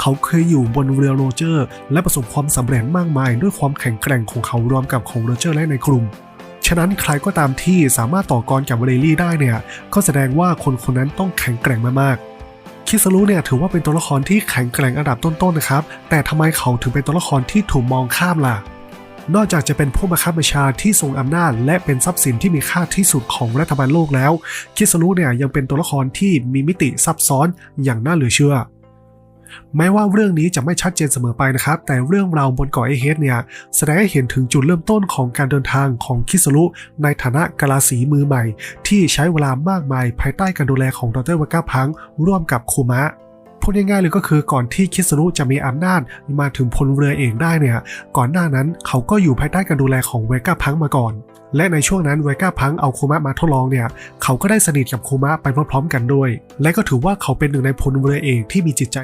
เขาเคยอยู่บนเรือโรเจอร์ และประสบความสำเร็จมากมาย ด้วยความแข็งแกร่งของเขารวมกับของโรเจอร์และในกลุ่ม ฉะนั้นใครก็ตามที่สามารถต่อกรกับเรลลี่ได้เนี่ย ก็แสดงว่าคนคนนั้นต้องแข็งแกร่งมากๆ คิสรุเนี่ยถือว่าเป็นตัวละครที่แข็งแกร่งอันดับต้นๆนะครับ แต่ทำไมเขาถึงเป็นตัวละครที่ถูกมองข้ามล่ะ นอกจากจะเป็นผู้บังคับบัญชาที่ทรงอำนาจ และเป็นทรัพย์สินที่มีค่าที่สุดของรัฐบาลโลกแล้ว คิสรุเนี่ยยังเป็นตัวละครที่มีมิติซับซ้อนอย่างน่าเหลือเชื่อ แม้ว่าเรื่องนี้จะไม่ชัดเจนเสมอไปนะครับ แต่เรื่องราวบนเกาะเอเฮดเนี่ยแสดงให้เห็นถึงจุดเริ่มต้นของการเดินทางของคิสรุในฐานะกาลาสีมือใหม่ ที่ใช้เวลามากมายภายใต้การดูแลของดรวากาพัง ร่วมกับคูมะพูดง่ายๆเลยก็คือก่อนที่คิสรุจะมีอำนาจมาถึงพลเรือเองได้เนี่ย ก่อนหน้านั้นเขาก็อยู่ภายใต้การดูแลของเวก้าพังมาก่อน และในช่วงนั้นเวก้าพังเอาคูมะมาทดลองเนี่ย เขาก็ได้สนิทกับคูมะไปพร้อมๆกันด้วย และก็ถือว่าเขาเป็นหนึ่งในพลเรือเอกที่มีจิตใจ